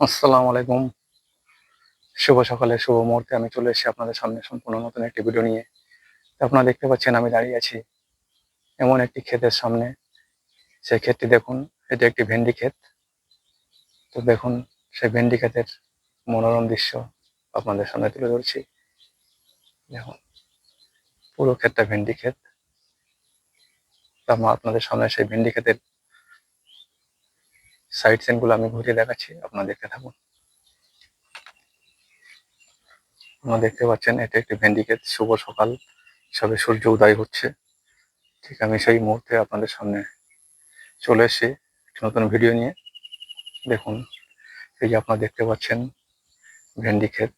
আসসালামু আলাইকুম। শুভ সকালে, শুভ মুহূর্তে আমি চলে এসেছি আপনাদের সামনে সম্পূর্ণ নতুন একটি ভিডিও নিয়ে। আপনারা দেখতে পাচ্ছেন আমি দাঁড়িয়ে আছি এমন একটি ক্ষেতের সামনে। সেই ক্ষেতটি দেখুন, এটি একটি ভেন্ডি ক্ষেত। তো দেখুন, সেই ভেন্ডি ক্ষেতের মনোরম দৃশ্য আপনাদের সামনে তুলে ধরছি। দেখুন, পুরো ক্ষেতটা ভেন্ডি ক্ষেত। আপনাদের সামনে সেই ভেন্ডি ক্ষেতের সাইড সিনগুলো আমি ঘুরিয়ে দেখাচ্ছি আপনারা দেখতে থাকুন আপনারা দেখতে পাচ্ছেন, এটা একটি ভেন্ডি ক্ষেত শুভ সকাল সবে সূর্য উদয় হচ্ছে। ঠিক আমি সেই মুহূর্তে আপনাদের সামনে চলে এসেছি একটি নতুন ভিডিও নিয়ে। দেখুন, এই যে আপনারা দেখতে পাচ্ছেন ভেন্ডি ক্ষেত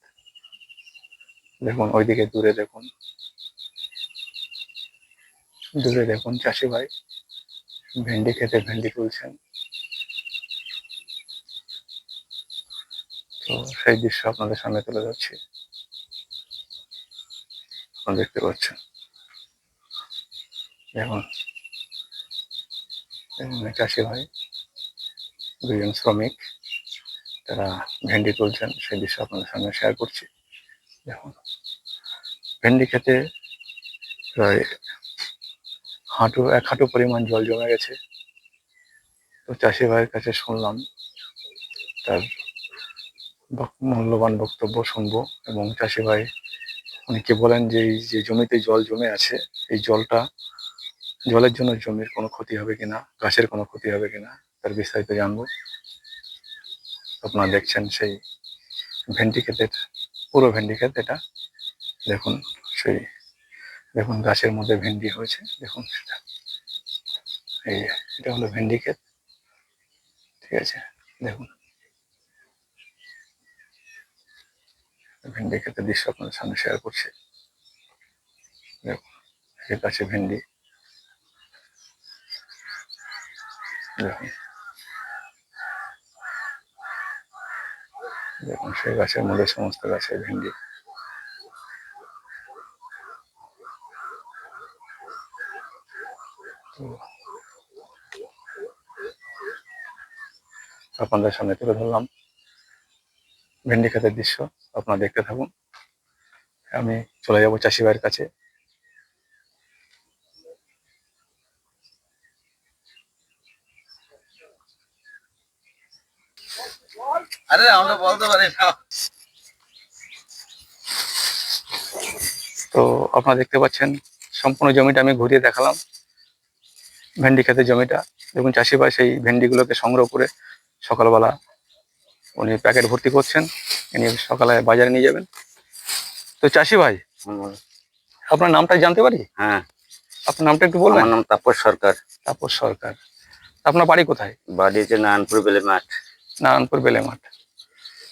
দেখুন, ওইদিকে দূরে দেখুন। দূরে দেখুন, চাষি ভাই ভেন্ডি খেতে ভেন্ডি তুলছেন। তো সেই দৃশ্য আপনাদের সামনে তুলে আপনারা দেখতে পাচ্ছেন। দেখুন। চাষি ভাই দুজন শ্রমিক, তারা ভেন্ডি তুলছেন, সেই দৃশ্য আপনাদের সামনে শেয়ার করছি। দেখুন, ভেন্ডি খেতে প্রায় হাঁটু, এক হাঁটু পরিমাণ জল জমে গেছে। তো চাষি ভাইয়ের কাছে শুনলাম, তার মূল্যবান বক্তব্য শুনব এবং চাষি ভাই উনি কি বলেন যে এই যে জমিতে জল জমে আছে, এই জলটা জলের জন্য জমির কোনো ক্ষতি হবে কিনা, গাছের কোনো ক্ষতি হবে কিনা, তার বিস্তারিত জানব। আপনারা দেখছেন সেই ভেন্ডি ক্ষেতের, পুরো ভেন্ডি ক্ষেত এটা। দেখুন সেই, দেখুন গাছের মধ্যে ভেন্ডি হয়েছে, দেখুন সেটা। এই এটা হলো ভেন্ডি ক্ষেত। ঠিক আছে, দেখুন। ভেন্ডি ক্ষেতের দৃশ্য আপনাদের সামনে শেয়ার করছি। দেখুন ভেন্ডি। দেখুন। দেখুন, সেই গাছের মধ্যে সমস্ত গাছে ভেন্ডি। আপনাদের সামনে তুলে ধরলাম। ভেন্ডি ক্ষেতের দৃশ্য আপনারা দেখতে থাকুন। আমি চলে যাব চাষি ভাইয়ের কাছে। আরে আমরা বলতে পারি না। তো আপনারা দেখতে পাচ্ছেন সম্পূর্ণ জমিটা আমি ঘুরিয়ে দেখালাম। ভেন্ডি ক্ষেতের জমিটা। দেখুন চাষি ভাই সেই ভেন্ডিগুলোকে সংগ্রহ করে সকালবেলা উনি প্যাকেট ভর্তি করছেন ইনি সকালে বাজারে নিয়ে যাবেন। তো চাষি ভাই আপনার নামটা জানতে পারি? হ্যাঁ। আপনার নামটা একটু বলবেন? নাম তাপস সরকার। তাপস সরকার। আপনার বাড়ি কোথায়? বাড়ি হচ্ছে নারায়ণপুর বেলে মাঠ। নারায়ণপুর বেলে মাঠ।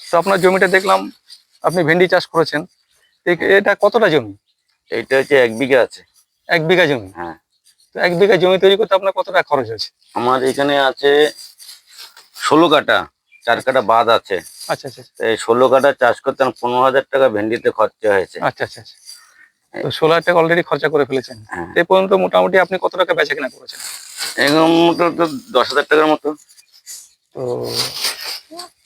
তো আপনার জমিটা দেখলাম আপনি ভেন্ডি চাষ করেছেন। এটা কতটা জমি? এটা হচ্ছে এক বিঘা আছে। এক বিঘা জমি? হ্যাঁ। তো এক বিঘা জমি তৈরি করতে আপনার কত টাকা খরচ হয়েছে আমার এখানে আছে ষোলো কাটা চার কাটা বাদ আছে। আচ্ছা আচ্ছা এই ষোলো কাটা চাষ করতে পনেরো হাজার টাকা ভেন্ডিতে খরচা হয়েছে। আচ্ছা আচ্ছা আচ্ছা। তো ষোলো হাজার টাকা অলরেডি খরচা করে ফেলেছেন। হ্যাঁ। এ পর্যন্ত মোটামুটি আপনি কত টাকা বেচা কেনা করেছেন? এরকম মতো তো দশ হাজার টাকার মতো। তো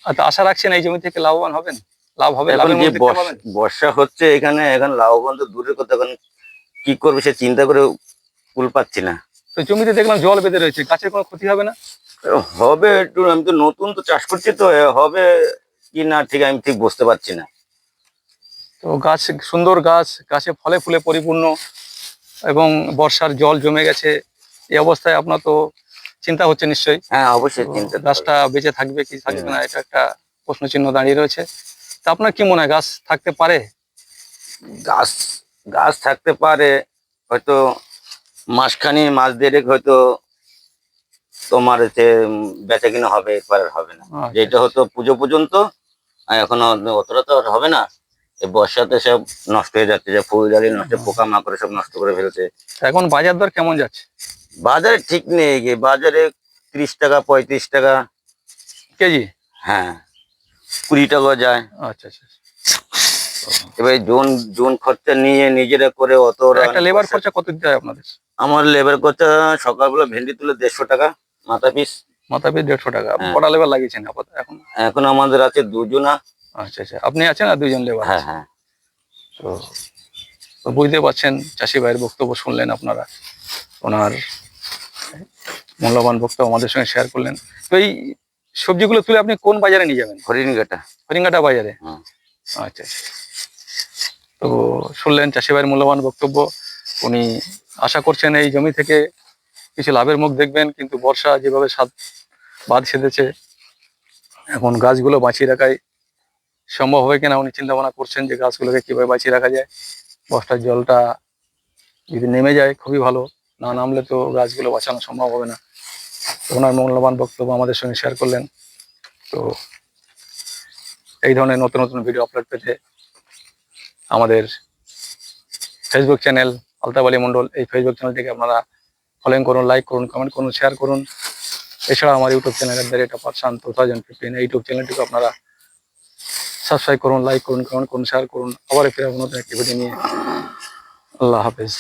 আর আশা রাখছেন এই জমি থেকে লাভবান হবেন? লাভ হবে এখন যে বর্ষা- বর্ষা হচ্ছে এখানে এখন লাভবান তো দূরের কথা এখন কি করবে সে চিন্তা করে কুল পাচ্ছি না। তো জমিতে দেখলাম জল বেঁধে রয়েছে গাছের কোনো ক্ষতি হবে না? হবে একটু আমি তো নতুন তো চাষ করছি তো হবে কি না ঠিক আমি ঠিক বুঝতে পারছি না। তো গাছ সুন্দর গাছ গাছে ফলে ফুলে পরিপূর্ণ এবং বর্ষার জল জমে গেছে এই অবস্থায় আপনার তো চিন্তা হচ্ছে নিশ্চয়ই। হ্যাঁ অবশ্যই চিন্তা গাছটা বেঁচে থাকবে কি থাকবে না এটা একটা প্রশ্ন চিহ্ন দাঁড়িয়ে রয়েছে। তা আপনার কি মনে হয় গাছ থাকতে পারে? গাছ গাছ থাকতে পারে হয়তো মাসখানি মাস দেড়েক হয়তো তোমার হচ্ছে বেচা কিনা হবে আর হবে না। আচ্ছা, যেটা হতো পুজো পর্যন্ত এখন অতটা তো হবে না। বর্ষাতে সব নষ্ট হয়ে যাচ্ছে যে ফুল দাঁড়িয়ে নষ্ট পোকা মাকড়ে সব নষ্ট করে ফেলছে। এখন বাজার দর কেমন যাচ্ছে? বাজারে ঠিক নেই গে বাজারে ত্রিশ টাকা পঁয়ত্রিশ টাকা। কেজি? হ্যাঁ কুড়ি টাকা যায়। আচ্ছা আচ্ছা এবার জোন জোন খরচা নিয়ে নিজেরা করে অত একটা লেবার খরচা কত দিতে হয় আপনাদের? আমার লেবার খরচা সকালবেলা ভেন্ডি তুলে দেড়শো টাকা। মাথা পিস মাথা পিছু দেড়শো টাকা। হ্যাঁ। কটা লেবার লাগিয়েছেন আপাতত? এখন? এখন আমাদের আছে দুজনা। আচ্ছা আচ্ছা। আপনি আছেন আর দুইজন লেবার হ্যাঁ হ্যাঁ। তো বুঝতে পারছেন চাষি ভাইয়ের বক্তব্য শুনলেন আপনারা। ওনার মূল্যবান বক্তব্য আমাদের সঙ্গে শেয়ার করলেন। তো এই সবজিগুলো তুলে আপনি কোন বাজারে নিয়ে যাবেন? হরিণঘাটা। হরিঙ্গাটা বাজারে? হুম। আচ্ছা আচ্ছা। তো শুনলেন চাষি ভাইয়ের মূল্যবান বক্তব্য। উনি আশা করছেন এই জমি থেকে কিছু লাভের মুখ দেখবেন, কিন্তু বর্ষা যেভাবে সাত বাদ সেধেছে, এখন গাছগুলো বাঁচিয়ে রাখাই সম্ভব হবে কিনা উনি চিন্তা ভাবনা করছেন যে গাছগুলোকে কীভাবে বাঁচিয়ে রাখা যায়। বর্ষার জলটা যদি নেমে যায়, খুবই ভালো। না নামলে তো গাছগুলো বাঁচানো সম্ভব হবে না। ওনার মূল্যবান বক্তব্য আমাদের সঙ্গে শেয়ার করলেন। তো এই ধরনের নতুন নতুন ভিডিও আপলোড পেতে আমাদের ফেসবুক চ্যানেল আলতাবালি আলী মন্ডল এই ফেসবুক চ্যানেলটিকে আপনারা ফলোইং করুন লাইক করুন কমেন্ট করুন শেয়ার করুন। এছাড়া আমার ইউটিউব চ্যানেলের দ্বারা এটা পাচ্ছেন টু থাউজেন্ড ফিফটিন ইউটিউব চ্যানেলটিকে আপনারা সাবস্ক্রাইব করুন লাইক করুন কমেন্ট করুন শেয়ার করুন। আবার ফিরে নতুন একটি ভিডিও নিয়ে। আল্লাহ হাফেজ।